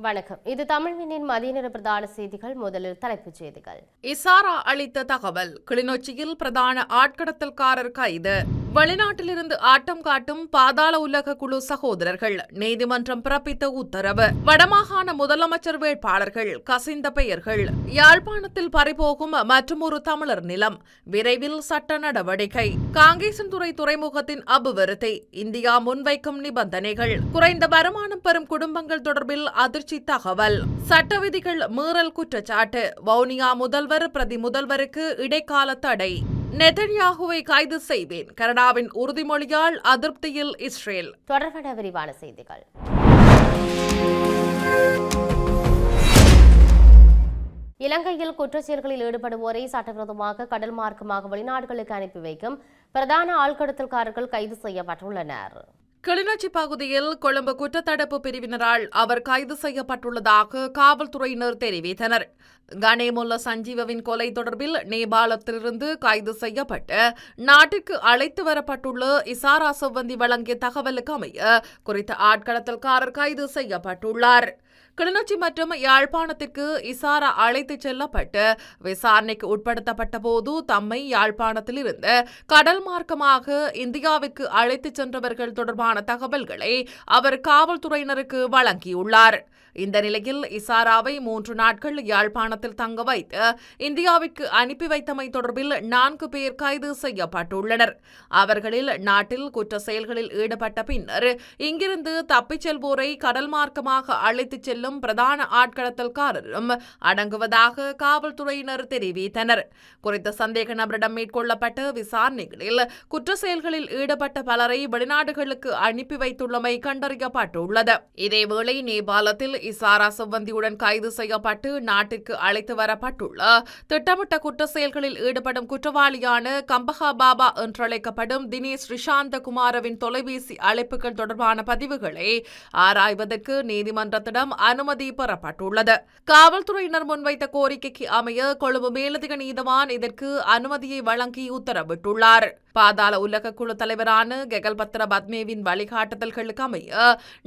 வணக்கம். இது தமிழ்வினின் மதிய நேர பிரதான செய்திகள். முதலில் தலைப்புச் செய்திகள். இசாரா அளித்த தகவல். கிளிநொச்சியில் பிரதான ஆட்கடத்தல்காரர் கைது. வெளிநாட்டிலிருந்து ஆட்டம் காட்டும் பாதாள உலக குழு சகோதரர்கள் நீதிமன்றம் பிறப்பித்த உத்தரவு. வடமாகாண முதலமைச்சர் வேட்பாளர்கள் கசிந்த பெயர்கள். யாழ்ப்பாணத்தில் பறிபோகும் மற்றொரு தமிழர் நிலம். விரைவில் சட்ட நடவடிக்கை. காங்கேசன்துறை துறைமுகத்தின் அபிவிருத்தி. இந்தியா முன்வைக்கும் நிபந்தனைகள். குறைந்த வருமானம் பெறும் குடும்பங்கள் தொடர்பில் அதிர்ச்சி தகவல். சட்ட விதிகள் மீறல் குற்றச்சாட்டு. வவுனியா முதல்வர் பிரதி முதல்வருக்கு இடைக்கால தடை. நெதன்யாகுவை கைது செய்வேன். கனடாவின் உறுதிமொழியால் அதிருப்தியில் இஸ்ரேல். தொடர்பான விரிவான செய்திகள். இலங்கையில் குற்றச்செயல்களில் ஈடுபடுவோரை சட்டவிரோதமாக கடல் மார்க்கமாக வெளிநாடுகளுக்கு அனுப்பி வைக்கும் பிரதான ஆழ்கடத்தல்காரர்கள் கைது செய்யப்பட்டுள்ளனர். கிளிநொச்சி பகுதியில் கொழும்பு குற்றத்தடுப்பு பிரிவினரால் அவர் கைது செய்யப்பட்டுள்ளதாக காவல்துறையினர் தெரிவித்தனர். கணேமுல்ல சஞ்சீவவின் கொலை தொடர்பில் நேபாளத்திலிருந்து கைது செய்யப்பட்டு நாட்டிற்கு அழைத்து வரப்பட்டுள்ள இசாரா செவ்வந்தி வழங்கிய தகவலுக்கு அமைய குறித்த ஆட்கடத்தல்காரர் கைது செய்யப்பட்டுள்ளார். கிளிநொச்சி மற்றும் யாழ்ப்பாணத்திற்கு இசாரா அழைத்துச் செல்லப்பட்டு விசாரணைக்கு உட்படுத்தப்பட்ட போது தம்மை யாழ்ப்பாணத்தில் இருந்து கடல் மார்க்கமாக இந்தியாவுக்கு அழைத்துச் சென்றவர்கள் தொடர்பான தகவல்களை அவர் காவல்துறையினருக்கு வழங்கியுள்ளார். இந்த நிலையில் இசாராவை மூன்று நாட்கள் யாழ்ப்பாணத்தில் தங்க வைத்து இந்தியாவிற்கு அனுப்பி வைத்தமை தொடர்பில் நான்கு பேர் கைது செய்யப்பட்டுள்ளனர். அவர்களில் நாட்டில் குற்ற செயல்களில் ஈடுபட்ட பின்னர் இங்கிருந்து தப்பிச் செல்வோரை கடல் மார்க்கமாக அழைத்துச் செல்லும் பிரதான ஆட்கடத்தல்காரரும் அடங்குவதாக காவல்துறையினர் தெரிவித்தனர். குறித்த சந்தேக நபரிடம் மேற்கொள்ளப்பட்ட விசாரணைகளில் குற்ற செயல்களில் ஈடுபட்ட பலரை வெளிநாடுகளுக்கு அனுப்பி வைத்துள்ளமை கண்டறியப்பட்டுள்ளது. இதேவேளை நேபாளத்தில் இசாரா செவ்வந்தியுடன் கைது செய்யப்பட்டு நாட்டிற்கு அழைத்து வரப்பட்டுள்ள திட்டமிட்ட குற்ற செயல்களில் ஈடுபடும் குற்றவாளியான கம்பஹா பாபா என்றழைக்கப்படும் தினேஷ் ரிஷாந்த குமாரவின் தொலைபேசி அழைப்புகள் தொடர்பான பதிவுகளை ஆராய்வதற்கு நீதிமன்றத்திடம் அனுமதி பெறப்பட்டுள்ளது. காவல்துறையினர் முன்வைத்த கோரிக்கைக்கு அமைய கொழும்பு மேலதிக நீதவான் இதற்கு அனுமதியை வழங்கி உத்தரவிட்டுள்ளார். பாதாள உலக குழு தலைவரான கெகல்பத்ர பத்மேவின் வழிகாட்டுதல்களுக்கு அமைய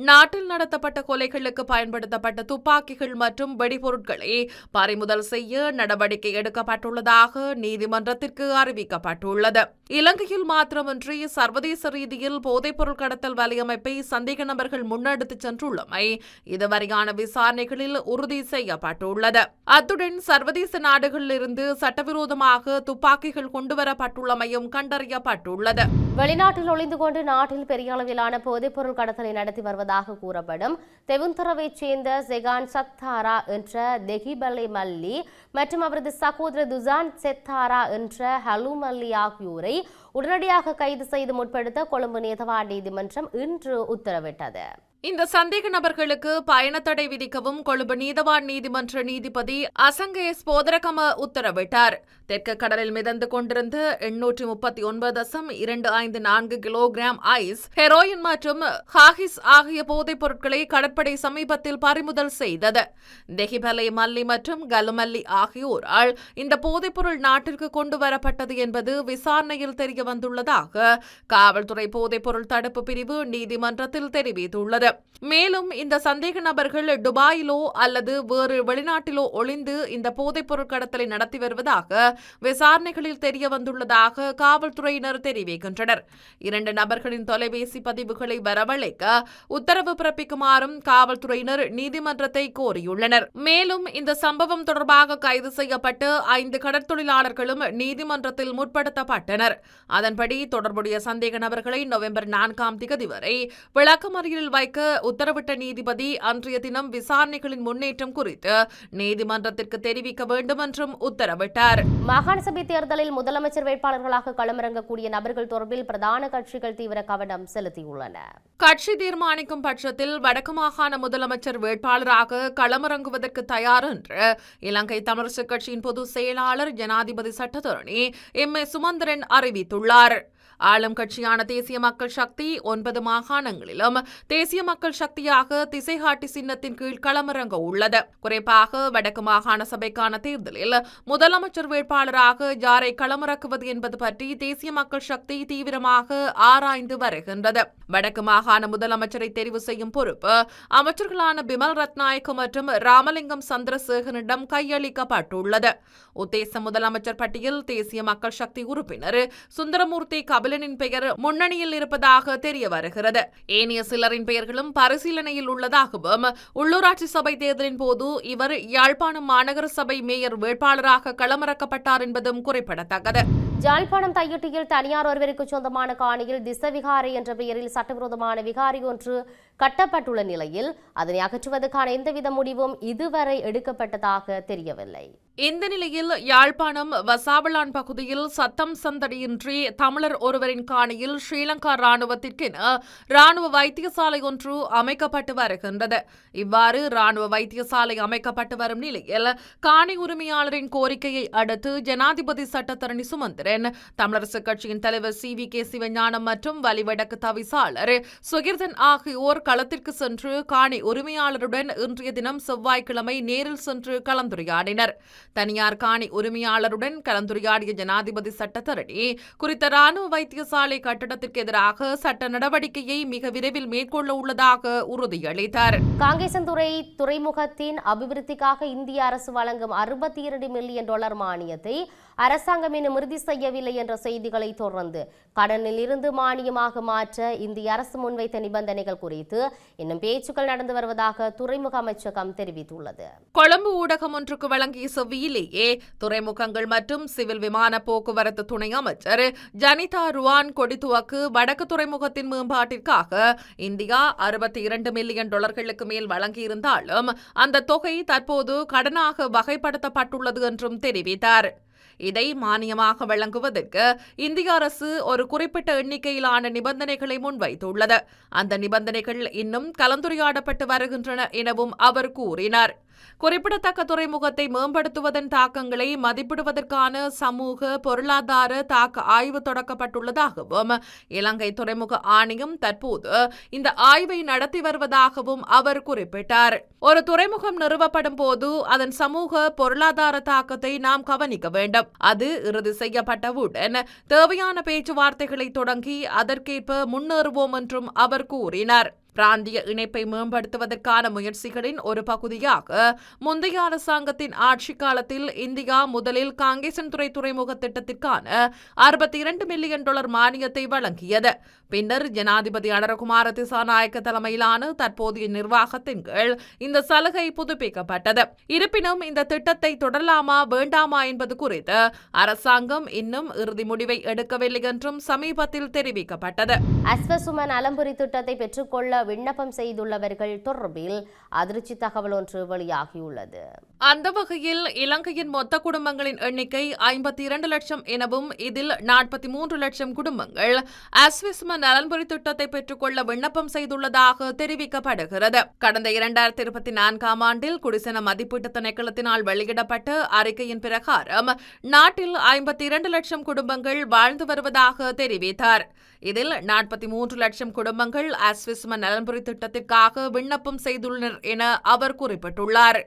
நாட்டில் நடத்தப்பட்ட கொலைகளுக்கு பயன்படுத்தப்பட்ட துப்பாக்கிகள் மற்றும் வெடிபொருட்களை பறிமுதல் செய்ய நடவடிக்கை எடுக்கப்பட்டுள்ளதாக நீதிமன்றத்திற்கு அறிவிக்கப்பட்டுள்ளது. இலங்கையில் மாத்திரமின்றி சர்வதேச ரீதியில் போதைப்பொருள் கடத்தல் வலையமைப்பை சந்தேக நபர்கள் முன்னெடுத்துச் சென்றுள்ளமை இதுவரையான விசாரணைகளில் உறுதி செய்யப்பட்டுள்ளது. அத்துடன் சர்வதேச நாடுகளிலிருந்து சட்டவிரோதமாக துப்பாக்கிகள் கொண்டுவரப்பட்டுள்ளமையும் கண்டறியப்பட்டுள்ளது. வெளிநாட்டில் ஒளிந்து கொண்டு நாட்டில் பெரிய அளவிலான போதைப்பொருள் கடத்தலை நடத்தி வருவதாக கூறப்படும் தெவுந்தரவைச் சேர்ந்த செகான் சத்தாரா என்ற தெஹிபலை மல்லி மற்றும் அவரது சகோதரர் துசான் செத்தாரா என்ற ஹலு மல்லி ஆகியோரை உடனடியாக கைது செய்து முற்படுத்த கொழும்பு நீதவான் நீதிமன்றம் இன்று உத்தரவிட்டது. இந்த சந்தேக நபர்களுக்கு பயணத்தடை விதிக்கவும் கொழும்பு நீதவான் நீதிமன்ற நீதிபதி அசங்கேஸ் போதரகம உத்தரவிட்டார். தெற்கு கடலில் மிதந்து கொண்டிருந்த எண்ணூற்றி முப்பத்தி ஒன்பது தசம் இரண்டு ஐந்து நான்கு கிலோகிராம் ஐஸ் ஹெரோயின் மற்றும் ஹாகிஸ் ஆகிய போதைப் பொருட்களை கடற்படை சமீபத்தில் பறிமுதல் செய்தது. தெஹிபலை மல்லி மற்றும் கலுமல்லி ஆகியோரால் இந்த போதைப்பொருள் நாட்டிற்கு கொண்டு வரப்பட்டது என்பது விசாரணையில் தெரிய வந்துள்ளதாக காவல்துறை போதைப்பொருள் தடுப்பு பிரிவு நீதிமன்றத்தில் தெரிவித்துள்ளது. மேலும் இந்த சந்தேக நபர்கள் துபாயிலோ அல்லது வேறு வெளிநாட்டிலோ ஒளிந்து இந்த போதைப்பொருள் கடத்தலை நடத்தி வருவதாக விசாரணைகளில் தெரிய வந்துள்ளதாக காவல்துறையினர் தெரிவிக்கின்றனர். இரண்டு நபர்களின் தொலைபேசி பதிவுகளை வரவழைக்க உத்தரவு பிறப்பிக்குமாறும் காவல்துறையினர் நீதிமன்றத்தை கோரியுள்ளனர். மேலும் இந்த சம்பவம் தொடர்பாக கைது செய்யப்பட்டு ஐந்து கடற்தொழிலாளர்களும் நீதிமன்றத்தில் முற்படுத்தப்பட்டனர். அதன்படி தொடர்புடைய சந்தேக நபர்களை நவம்பர் நான்காம் திகதி வரை விளக்கமறியலில் வைக்க உத்தரவிட்ட நீதிபதி அன்றைய தினம் விசாரணைகளின் முன்னேற்றம் குறித்து நீதிமன்றத்திற்கு தெரிவிக்க வேண்டும் என்றும் உத்தரவிட்டார். மாகாண சபை தேர்தலில் முதலமைச்சர் வேட்பாளர்களாக களமிறங்கக்கூடிய நபர்கள் தொடர்பில் பிரதான கட்சிகள் தீவிர கவனம் செலுத்தியுள்ளன. கட்சி தீர்மானிக்கும் பட்சத்தில் வடக்கு மாகாண முதலமைச்சர் வேட்பாளராக களமிறங்குவதற்கு தயார் என்று இலங்கை தமிழரசுக் கட்சியின் பொதுச் செயலாளர் ஜனாதிபதி சட்டத்தரணி எம். ஏ. சுமந்திரன் அறிவித்துள்ளார். ஆளும் கட்சியான தேசிய மக்கள் சக்தி ஒன்பது மாகாணங்களிலும் தேசிய மக்கள் சக்தியாக திசைகாட்டி சின்னத்தின் கீழ் களமிறங்க உள்ளது. குறிப்பாக வடக்கு மாகாண சபைக்கான தேர்தலில் முதலமைச்சர் வேட்பாளராக யாரை களமிறக்குவது என்பது பற்றி தேசிய மக்கள் சக்தி தீவிரமாக ஆராய்ந்து வருகின்றது. வடக்கு மாகாண முதலமைச்சரை தெரிவு செய்யும் பொறுப்பு அமைச்சர்களான பிமல் ரத்நாயக்க மற்றும் ராமலிங்கம் சந்திரசேகரனிடம் கையளிக்கப்பட்டுள்ளது. உத்தேச முதலமைச்சர் பட்டியல் தேசிய மக்கள் சக்தி உறுப்பினர் சுந்தரமூர்த்தி கபிலனின் பெயர் முன்னணியில் இருப்பதாக தெரிய வருகிறது. ஏனைய சிலரின் பெயர்களும் பரிசீலனையில் உள்ளதாகவும் உள்ளூராட்சி சபை தேர்தலின் போது இவர் யாழ்ப்பாணம் மாநகர சபை மேயர் வேட்பாளராக களமிறக்கப்பட்டார் என்பதும் குறிப்பிடத்தக்கது. ஜாழ்ப்பாணம் தையொட்டியில் தனியார் ஒருவருக்கு சொந்தமான காணியில் திசவிகாரை என்ற பெயரில் சட்டவிரோதமான விகாரி ஒன்று கட்டப்பட்டுள்ள நிலையில் அதனை அகற்றுவதற்கான எந்தவித முடிவும் இதுவரை எடுக்கப்பட்டதாக தெரியவில்லை. இந்த நிலையில் யாழ்ப்பாணம் வசாவளான் பகுதியில் சத்தம் சந்தடியின்றி தமிழர் ஒருவரின் காணியில் ஸ்ரீலங்கா ராணுவத்திற்கென ராணுவ வைத்தியசாலை ஒன்று அமைக்கப்பட்டு வருகின்றது. இவ்வாறு ராணுவ வைத்தியசாலை அமைக்கப்பட்டு வரும் நிலையில் காணி உரிமையாளரின் கோரிக்கையை அடுத்து ஜனாதிபதி சட்டத்தரணி சுமந்திர சுமந்திரன் தமிழரசு கட்சியின் தலைவர் சி. வி. கே. சிவஞானம் மற்றும் வலிவடக்கு தவிசாளர் சுகிர்தன் ஆகியோர் களத்திற்கு சென்று காணி உரிமையாளருடன் இன்றைய தினம் செவ்வாய்க்கிழமை நேரில் சென்று கலந்துரையாடினர். தனியார் காணி உரிமையாளருடன் கலந்துரையாடிய ஜனாதிபதி சட்டத்தரணி குறித்த ராணுவ வைத்தியசாலை கட்டடத்திற்கு எதிராக சட்ட நடவடிக்கையை மிக விரைவில் மேற்கொள்ள உள்ளதாக உறுதியளித்தார். காங்கேசன்துறை துறைமுகத்தின் அபிவிருத்திக்காக இந்திய அரசு வழங்கும் அறுபத்தி இரண்டு மில்லியன் டாலர் மானியத்தை அரசாங்கம் இன்னும் உறுதி செய்யவில்லை என்ற செய்திகளை தொடர்ந்து கடனில் இருந்து மானியமாக மாற்ற இந்திய அரசு முன்வைத்த நிபந்தனைகள் குறித்து இன்னும் பேச்சுக்கள் நடந்து வருவதாக துறைமுக அமைச்சகம் தெரிவித்துள்ளது. கொழும்பு ஊடகம் ஒன்றுக்கு வழங்கிய செவ்வியிலேயே துறைமுகங்கள் மற்றும் சிவில் விமான போக்குவரத்து துணை அமைச்சர் ஜனிதா ருவான் கொடித்துவக்கு வடக்கு துறைமுகத்தின் மேம்பாட்டிற்காக இந்தியா அறுபத்தி இரண்டு மில்லியன் டாலர்களுக்கு மேல் வழங்கியிருந்தாலும் அந்த தொகை தற்போது கடனாக வகைப்படுத்தப்பட்டுள்ளது என்றும் தெரிவித்தார். இதை மானியமாக வழங்குவதற்கு இந்திய அரசு ஒரு குறிப்பிட்ட எண்ணிக்கையிலான நிபந்தனைகளை முன்வைத்துள்ளது. அந்த நிபந்தனைகள் இன்னும் கலந்துரையாடப்பட்டு வருகின்றன எனவும் அவர் கூறினார். குறிப்பிடத்தக்க துறைமுகத்தை மேம்படுத்துவதன் தாக்கங்களை மதிப்பிடுவதற்கான சமூக பொருளாதார தாக்க ஆய்வு தொடக்கப்பட்டுள்ளதாகவும் இலங்கை துறைமுக ஆணையம் தற்போது இந்த ஆய்வை நடத்தி வருவதாகவும் அவர் குறிப்பிட்டார். ஒரு துறைமுகம் நிறுவப்படும் போது அதன் சமூக பொருளாதார தாக்கத்தை நாம் கவனிக்க வேண்டும். அது இறுதி செய்யப்பட்டவுடன் தேவையான பேச்சுவார்த்தைகளை தொடங்கி அதற்கேற்ப முன்னேறுவோம் என்றும் அவர் கூறினார். பிராந்திய இணைப்பை மேம்படுத்துவதற்கான முயற்சிகளின் ஒரு பகுதியாக முந்தைய அரசாங்கத்தின் ஆட்சி காலத்தில் இந்தியா முதலில் காங்கேசன்துறை துறைமுக திட்டத்திற்கான அறுபத்தி இரண்டு மில்லியன் டாலர் மானியத்தை வழங்கியது. பின்னர் ஜனாதிபதி அனரகுமார திசாநாயக்க தலைமையிலான தற்போதைய நிர்வாகத்தின் கீழ் இந்த சலுகை புதுப்பிக்கப்பட்டது. இருப்பினும் இந்த திட்டத்தை தொடரலாமா வேண்டாமா என்பது குறித்து அரசாங்கம் இன்னும் இறுதி முடிவை எடுக்கவில்லை என்றும் சமீபத்தில் தெரிவிக்கப்பட்டது. அஸ்வசுமன் அலம்புரி திட்டத்தை பெற்றுக்கொள்ள விண்ணப்பம் செய்துள்ளவர்கள் தொடர்பில் அதிர்ச்சி தகவல் ஒன்று வெளியாகியுள்ளது. அந்த வகையில் இலங்கையின் மொத்த குடும்பங்களின் எண்ணிக்கை ஐம்பத்தி இரண்டு லட்சம் எனவும் இதில் நாற்பத்தி மூன்று லட்சம் குடும்பங்கள் அஸ்விஸ்ம நலன்புரி திட்டத்தை பெற்றுக்கொள்ள விண்ணப்பம் செய்துள்ளதாக தெரிவிக்கப்படுகிறது. கடந்த இரண்டாயிரத்தி இருபத்தி நான்காம் ஆண்டில் குடிசன மதிப்பீட்டு திணைக்களத்தினால் வெளியிடப்பட்ட அறிக்கையின் பிரகாரம் நாட்டில் ஐம்பத்தி இரண்டு லட்சம் குடும்பங்கள் வாழ்ந்து வருவதாக தெரிவித்தார். இதில் நாற்பத்தி மூன்று லட்சம் குடும்பங்கள் அஸ்விஸ்ம நலன்புரி திட்டத்திற்காக விண்ணப்பம் செய்துள்ளனர் என அவர் குறிப்பிட்டுள்ளார்.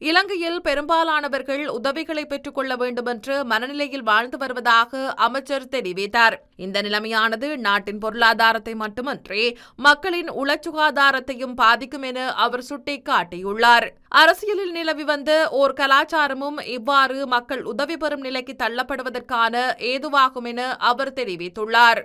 இலங்கையில் பெரும்பாலானவர்கள் உதவிகளை பெற்றுக்கொள்ள வேண்டுமென்று மனநிலையில் வாழ்ந்து வருவதாக அமைச்சர் தெரிவித்தார். இந்த நிலைமையானது நாட்டின் பொருளாதாரத்தை மட்டுமன்றி மக்களின் உளச்சுகாதாரத்தையும் பாதிக்கும் என அவர் சுட்டிக்காட்டியுள்ளார். அரசியலில் நிலவி வந்த ஓர் கலாச்சாரமும் இவ்வாறு மக்கள் உதவி பெறும் நிலைக்கு தள்ளப்படுவதற்கான ஏதுவாகும் என அவர் தெரிவித்துள்ளார்.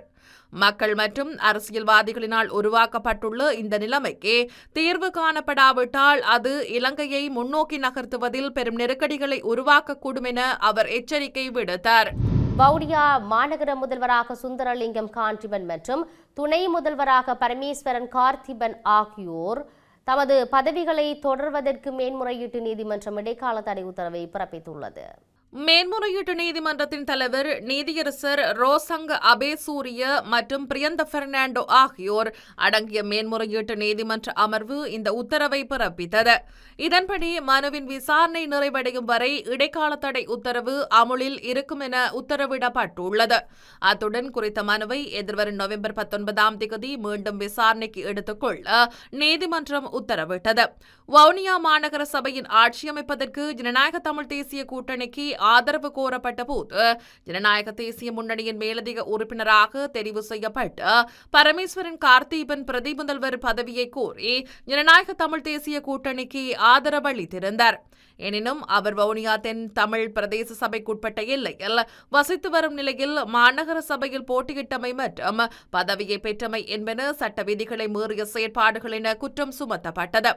மக்கள் மற்றும் அரசியல்வாதிகளினால் உருவாக்கப்பட்டுள்ள இந்த நிலைமைக்கு தீர்வு காணப்படாவிட்டால் அது இலங்கையை முன்னோக்கி நகர்த்துவதில் பெரும் நெருக்கடிகளை உருவாக்கக்கூடும் என அவர் எச்சரிக்கை விடுத்தார். வவுனியா மாநகர முதல்வராக சுந்தரலிங்கம் காண்டிபன் மற்றும் துணை முதல்வராக பரமேஸ்வரன் கார்த்திபன் ஆகியோர் தமது பதவிகளை தொடர்வதற்கு மேன்முறையீட்டு நீதிமன்றம் இடைக்கால தடை உத்தரவை பிறப்பித்துள்ளது. மேன்முறையீட்டு நீதிமன்றத்தின் தலைவர் நீதியரசர் ரோசங் அபேசூரிய மற்றும் பிரியந்த பெர்னாண்டோ ஆகியோர் அடங்கிய மேன்முறையீட்டு நீதிமன்ற அமர்வு இந்த உத்தரவை பிறப்பித்தது. இதன்படி மனுவின் விசாரணை நிறைவடையும் வரை இடைக்கால தடை உத்தரவு அமுலில் இருக்கும் என உத்தரவிடப்பட்டுள்ளது. அத்துடன் குறித்த மனுவை எதிர்வரும் நவம்பர் பத்தொன்பதாம் தேதி மீண்டும் விசாரணைக்கு எடுத்துக்கொள்ள நீதிமன்றம் உத்தரவிட்டது. வவுனியா மாநகர சபையின் ஆட்சியமைப்பதற்கு ஜனநாயக தமிழ் தேசிய கூட்டணிக்கு ஆதரவு கோரப்பட்ட போது ஜனநாயக தேசிய முன்னணியின் மேலதிக உறுப்பினராக தெரிவு செய்யப்பட்டு பரமேஸ்வரன் கார்த்தீபன் பிரதி முதல்வர் பதவியை கோரி ஜனநாயக தமிழ் தேசிய கூட்டணிக்கு ஆதரவு அளித்திருந்தார். எனினும் அவர் வவுனியா தென் தமிழ் பிரதேச சபைக்குட்பட்ட எல்லையில் வசித்து வரும் நிலையில் மாநகர சபையில் போட்டியிட்டமை மற்றும் பதவியை பெற்றமை என்பன சட்ட விதிகளை மீறிய செயற்பாடுகள் என குற்றம் சுமத்தப்பட்டது.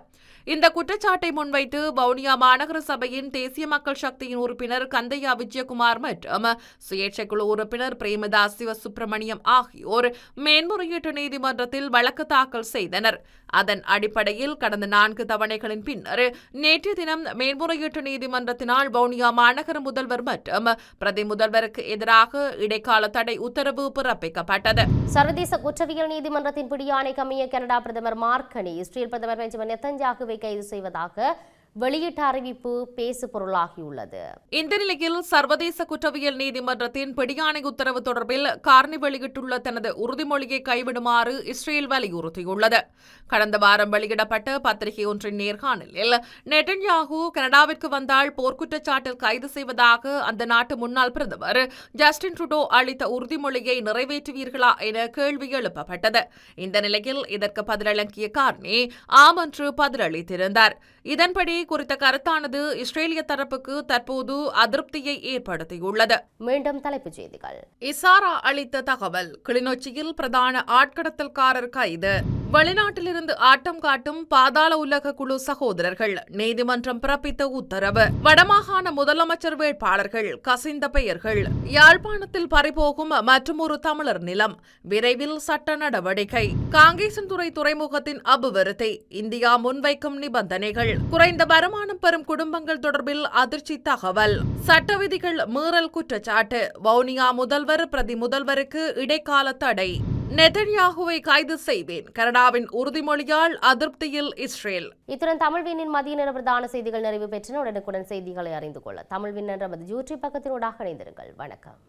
இந்த குற்றச்சாட்டை முன்வைத்து வவுனியா மாநகர சபையின் தேசிய மக்கள் சக்தியின் உறுப்பினர் கந்தையா விஜயகுமார் மற்றும் சுயேட்சை குழு உறுப்பினர் பிரேமதாஸ் சிவசுப்பிரமணியம் ஆகியோர் மேன்முறையீட்டு நீதிமன்றத்தில் வழக்கு தாக்கல் செய்தனர். அதன் அடிப்படையில் கடந்த நான்கு தவணைகளின் பின்னர் நேற்று தினம் மேன்முறையீட்டு நீதிமன்றத்தினால் வவுனியா மாநகர முதல்வர் மற்றும் பிரதி முதல்வருக்கு எதிராக இடைக்கால தடை உத்தரவு பிறப்பிக்கப்பட்டது. சர்வதேச குற்றவியல் நீதிமன்றத்தின் பிடியானை கம்மிய கனடா பிரதமர் மார்க்கனி இஸ்ரேல் பிரதமர் பெஞ்சமின் நெத்தஞ்சாகுவை கைது செய்வதாக வெளியிட்ட அறிவிப்பு பேசு பொருளாகியுள்ளது. இந்த நிலையில் சர்வதேச குற்றவியல் நீதிமன்றத்தின் பிடியாணை உத்தரவு தொடர்பில் கார்னி வெளியிட்டுள்ள தனது உறுதிமொழியை கைவிடுமாறு இஸ்ரேல் வலியுறுத்தியுள்ளது. கடந்த வாரம் வெளியிடப்பட்ட பத்திரிகை ஒன்றின் நேர்காணலில் நெட்டன்யாகு கனடாவிற்கு வந்தால் போர்க்குற்றச்சாட்டில் கைது செய்வதாக அந்த நாட்டு முன்னாள் பிரதமர் ஜஸ்டின் ட்ருடோ அளித்த உறுதிமொழியை நிறைவேற்றுவீர்களா என கேள்வி எழுப்பப்பட்டது. இந்த நிலையில் இதற்கு பதிலளிக்கிய கார்னி ஆம் என்று பதிலளித்திருந்தார். இதன்படி குறித்த கருத்தானது இஸ்ரேலிய தரப்புக்கு தற்போது அதிருப்தியை ஏற்படுத்தியுள்ளது. மீண்டும் தலைப்புச் செய்திகள். இசாரா அளித்த தகவல் கிளிநொச்சியில் பிரதான ஆட்கடத்தல்காரர் கைது. வெளிநாட்டிலிருந்து ஆட்டம் காட்டும் பாதாள உலக குழு சகோதரர்கள் நீதிமன்றம் பிறப்பித்த உத்தரவு. வடமாகாண முதலமைச்சர் வேட்பாளர்கள் கசிந்த பெயர்கள். யாழ்ப்பாணத்தில் பறிபோகும் மற்றொரு தமிழர் நிலம். விரைவில் சட்ட நடவடிக்கை. காங்கேசன்துறை துறைமுகத்தின் அபிவிருத்தி. இந்தியா முன்வைக்கும் நிபந்தனைகள். குறைந்த வருமானம் பெறும் குடும்பங்கள் தொடர்பில் அதிர்ச்சி தகவல். சட்ட விதிகள் மீறல் குற்றச்சாட்டு. வவுனியா முதல்வர் பிரதி முதல்வருக்கு இடைக்கால தடை. நெதன்யாகுவை கைது செய்வேன் கனடாவின் உறுதிமொழியால் அதிருப்தியில் இஸ்ரேல். இத்துடன் தமிழ்வினின் மதிய நேர பிரதான செய்திகள் நிறைவு பெற்றன. உடனுக்குடன் செய்திகளை அறிந்து கொள்ள தமிழ்வின் என்ற மது யூடியூப் பக்கத்தினூடாக இணைந்திருங்கள். வணக்கம்.